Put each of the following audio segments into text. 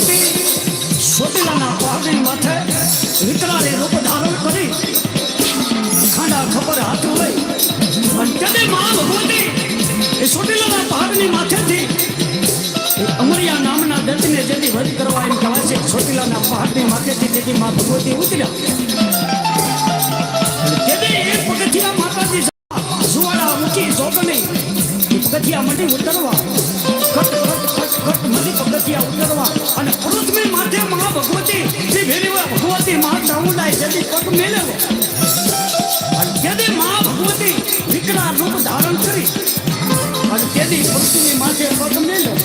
ગોપી સોટીલાના પહાડી માથે વિતરાને રૂપ ધારણ કરી ખાડા ખબર હાથું લઈ વંટને મા ભગવતી એ સોટીલાના પહાડની માથેથી અમરિયા નામના દત્તને જેથી વધ કરવા એમ કહેવાય છે, સોટીલાના પહાડની માથેથી તેથી મા ભગવતી ઉતર્યા તેથી એ પગથિયા માતાજી મટી ઉતરવા કટ કટ કટ મટી પગથિયા ઉતરવા અને પૃથ્વી માથે મહા ભગવતી જે ભેરીવા ભગવતી મહા ચામુંડાએ જેથી પગ મેલેલો અને તેથી મહા ભગવતી વિકરાળ રૂપ ધારણ કરી અને તેથી પૃથ્વી પગ મેલ્યો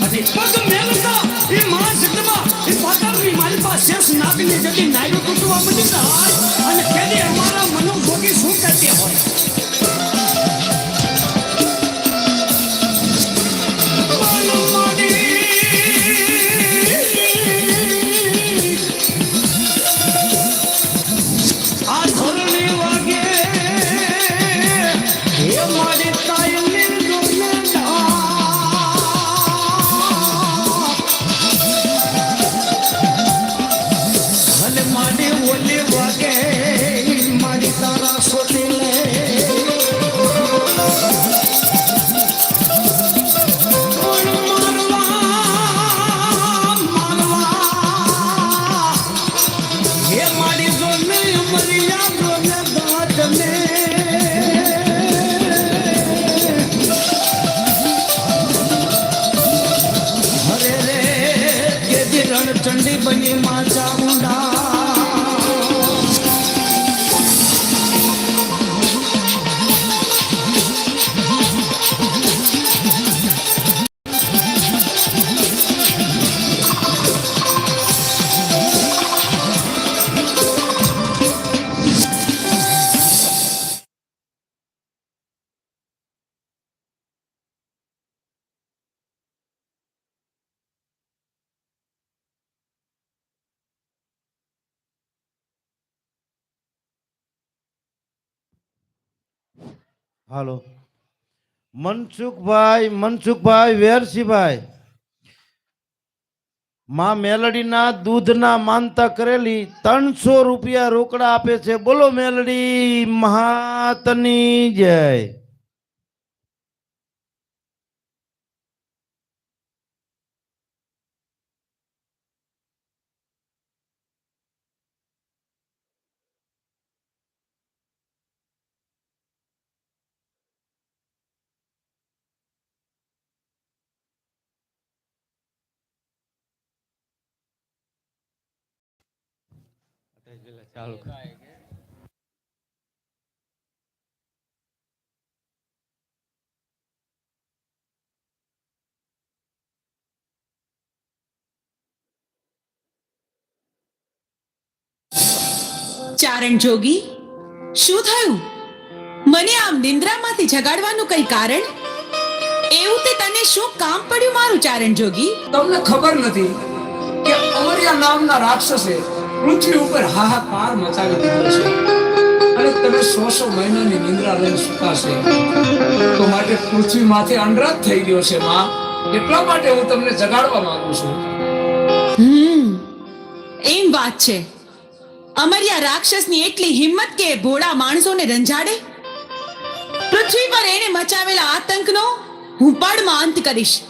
અને પગ મેલતા એ મહા જગતમાં એ પાતાળની પાસે શેષ નાગની જતી નાયરો તૂટવા મળી Yeah. હાલો. મનસુખભાઈ મનસુખભાઈ, વેરસીભાઈ. માં મેલડીના દૂધના માનતા કરેલી ત્રણસો રૂપિયા રોકડા આપે છે. બોલો મેલડી, મહાતની જય. ચારણ જોગી, શું થયું? મને આમ નિંદ્રામાંથી જગાડવાનું કઈ કારણ? એવું તે તને શું કામ પડ્યું મારું ચારણ જોગી? તમને ખબર નથી કે અમરિયા નામના રાક્ષસે પૃથ્વી ઉપર હાહાકાર મચાવી દીધો છે. અને તમે સો સો મહિનાની નિંદ્રા લઈને સુકાશે તો માટે પૃથ્વી માથે અનરાત થઈ ગયો છે, માં. એટલા માટે હું તમને જગાડવા માંગુ છું. હમ, એમ વાત છે. અમર્યા રાક્ષસની એટલી હિંમત કે ભોળા માણસોને રંજાડે? પૃથ્વી પર એને મચાવેલા આતંકનો હું પડમાં અંત કરીશ.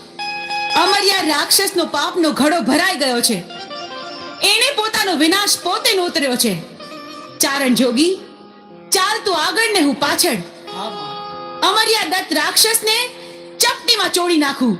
અમર્યા રાક્ષસનો પાપનો ઘડો ભરાઈ ગયો છે. એને પોતાનો વિનાશ પોતે નોતર્યો છે. ચારણ જોગી ચાલ તું આગળ ને હું પાછળ અમર્યા દત્ત રાક્ષસને ચપટીમાં ચોળી નાખું.